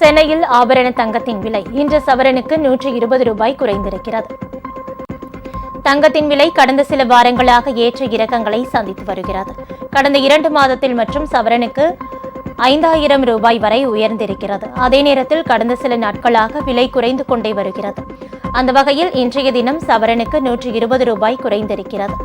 சென்னையில் ஆபரண தங்கத்தின் விலை இன்று சவரனுக்கு நூற்றி இருபது ரூபாய் குறைந்திருக்கிறது. தங்கத்தின் விலை கடந்த சில வாரங்களாக ஏற்ற இறக்கங்களை சந்தித்து வருகிறது. கடந்த இரண்டு மாதத்தில் மற்றும் சவரனுக்கு ஐந்தாயிரம் ரூபாய் வரை உயர்ந்திருக்கிறது. அதே நேரத்தில் கடந்த சில நாட்களாக விலை குறைந்து கொண்டே வருகிறது. அந்த வகையில் இன்றைய தினம் சவரனுக்கு நூற்றி இருபது ரூபாய் குறைந்திருக்கிறது.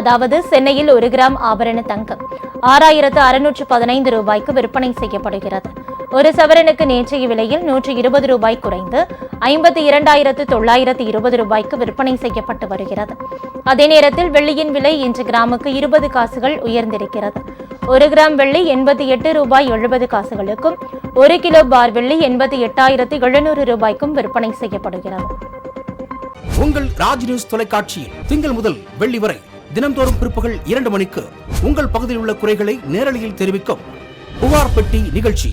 அதாவது சென்னையில் ஒரு கிராம் ஆபரண தங்கம் ஆறாயிரத்து அறுநூற்று பதினைந்து ரூபாய்க்கு விற்பனை செய்யப்படுகிறது. ஒரு சவரனுக்கு நேற்றைய விலையில் நூற்றி இருபது ரூபாய் குறைந்து ஐம்பத்தி இரண்டாயிரத்து தொள்ளாயிரத்து இருபது ரூபாய்க்கு விற்பனை செய்யப்பட்டு வருகிறது. அதே நேரத்தில் வெள்ளியின் விலை இன்று கிராமுக்கு இருபது காசுகள் உயர்ந்திருக்கிறது. ஒரு கிராம் வெள்ளி எண்பத்தி எட்டு ரூபாய் எழுபது காசுகளுக்கும் ஒரு கிலோ பார் வெள்ளி எண்பத்தி எட்டாயிரத்து எழுநூறு ரூபாய்க்கும் விற்பனை செய்யப்படுகிறது. உங்கள் ராஜ் நியூஸ் தொலைக்காட்சியில் திங்கள் முதல் வெள்ளி வரை தினந்தோறும் பிற்பகல் இரண்டு மணிக்கு உங்கள் பகுதியில் உள்ள குறைகளை நேரலையில் தெரிவிக்கும் புகார் பெட்டி நிகழ்ச்சி.